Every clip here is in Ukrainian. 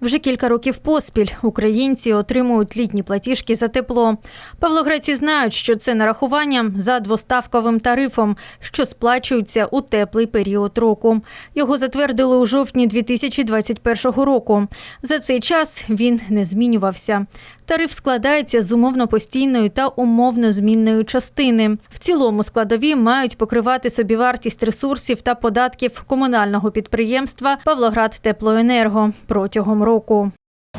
Вже кілька років поспіль українці отримують літні платіжки за тепло. Павлоградці знають, що це нарахування за двоставковим тарифом, що сплачується у теплий період року. Його затвердили у жовтні 2021 року. За цей час він не змінювався. Тариф складається з умовно постійної та умовно змінної частини. В цілому складові мають покривати собівартість ресурсів та податків комунального підприємства Павлоград Теплоенерго протягом року.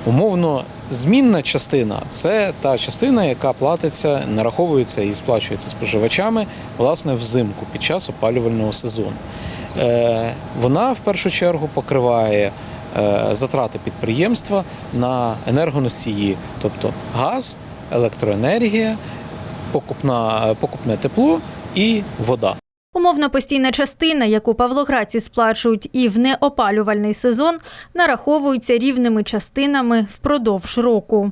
Умовно, змінна частина це та частина, яка платиться, нараховується і сплачується споживачами власне взимку під час опалювального сезону. Е, Вона в першу чергу покриває е, затрати підприємства на енергоносії, тобто газ, електроенергія, покупна, покупне тепло і вода. Умовно постійна частина, яку павлоградці сплачують і в неопалювальний сезон, нараховується рівними частинами впродовж року.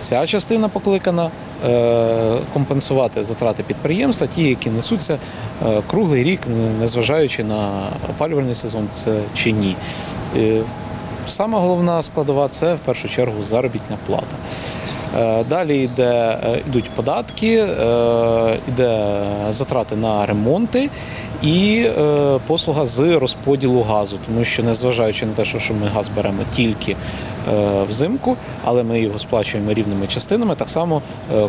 Ця частина покликана е, компенсувати затрати підприємства, ті, які несуться е, круглий рік, незважаючи на опалювальний сезон це чи ні. Е, Сама головна складова це в першу чергу заробітна плата. Е, Далі йде, е, йдуть податки, е, йде затрати на ремонти і послуга з розподілу газу, тому що незважаючи на те, що ми газ беремо тільки взимку, але ми його сплачуємо рівними частинами, так само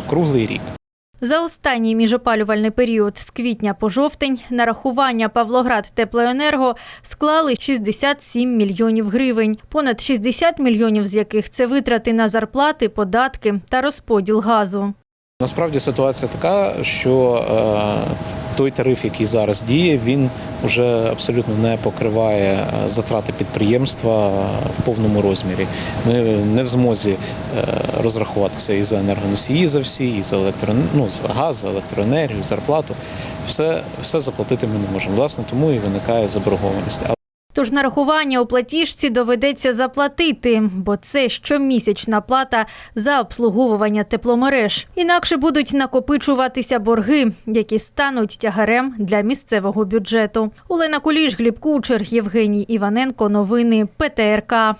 круглий рік. За останній міжопалювальний період з квітня по жовтень нарахування Павлоград Теплоенерго склали 67 мільйонів гривень, понад 60 мільйонів з яких це витрати на зарплати, податки та розподіл газу. Насправді ситуація така, що е, той тариф, який зараз діє, він вже абсолютно не покриває е, затрати підприємства в повному розмірі. Ми не в змозі е, розрахуватися і за енергоносії за всі, і за електро... ну, за газ, за електроенергію, зарплату. Все, все заплатити ми не можемо. Власне, тому і виникає заборгованість. Тож нарахування у платіжці доведеться заплатити, бо це щомісячна плата за обслуговування тепломереж. Інакше будуть накопичуватися борги, які стануть тягарем для місцевого бюджету. Олена Куліш, Гліб Кучер, Євгеній Іваненко. Новини ПТРК.